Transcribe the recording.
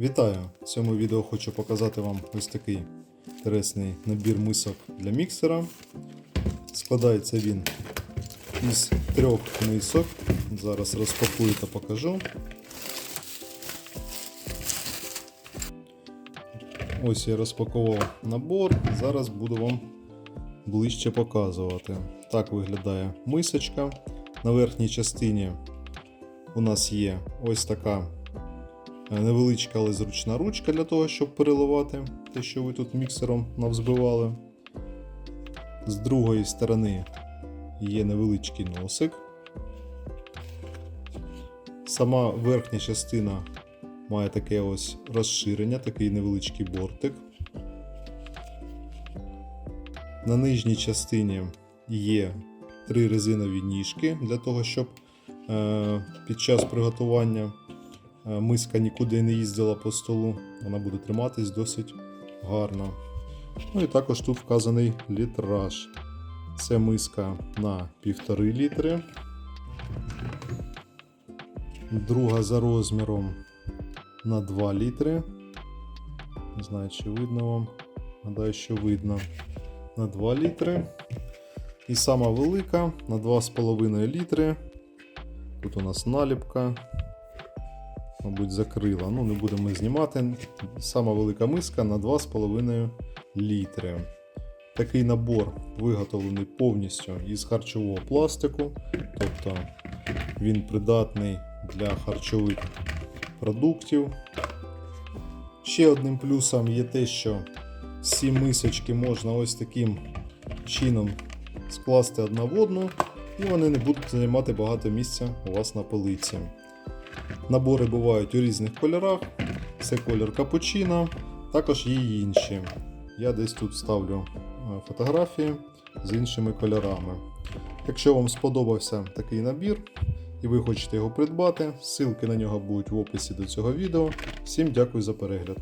Вітаю! В цьому відео хочу показати вам ось такий інтересний набір мисок для міксера. Складається він із трьох мисок. Зараз розпакую та покажу. Ось я розпакував набор. Зараз буду вам ближче показувати. Так виглядає мисочка. На верхній частині у нас є ось така невеличка, але зручна ручка для того, щоб переливати те, що ви тут міксером навзбивали. З другої сторони є невеличкий носик. Сама верхня частина має таке ось розширення, такий невеличкий бортик. На нижній частині є три резинові ніжки для того, щоб е, під час приготування е, миска нікуди не їздила по столу. Вона буде триматись досить гарно. Ну і також тут вказаний літраж. Це миска на 1,5 літри. Друга за розміром на 2 літри. Не знаю, чи видно вам. Гадаю, що видно. На 2 літри. І сама велика на 2,5 літри. Тут у нас наліпка. Мабуть, закрила. Ну, не будемо знімати. Сама велика миска на 2,5 літри. Такий набор виготовлений повністю із харчового пластику. Тобто він придатний для харчових продуктів. Ще одним плюсом є те, що всі мисочки можна ось таким чином скласти одна в одну, і вони не будуть займати багато місця у вас на полиці. Набори бувають у різних кольорах. Це колір капучино, також є й інші. Я десь тут ставлю е, фотографії з іншими кольорами. Якщо вам сподобався такий набір і ви хочете його придбати, ссылки на нього будуть в описі до цього відео. Всім дякую за перегляд.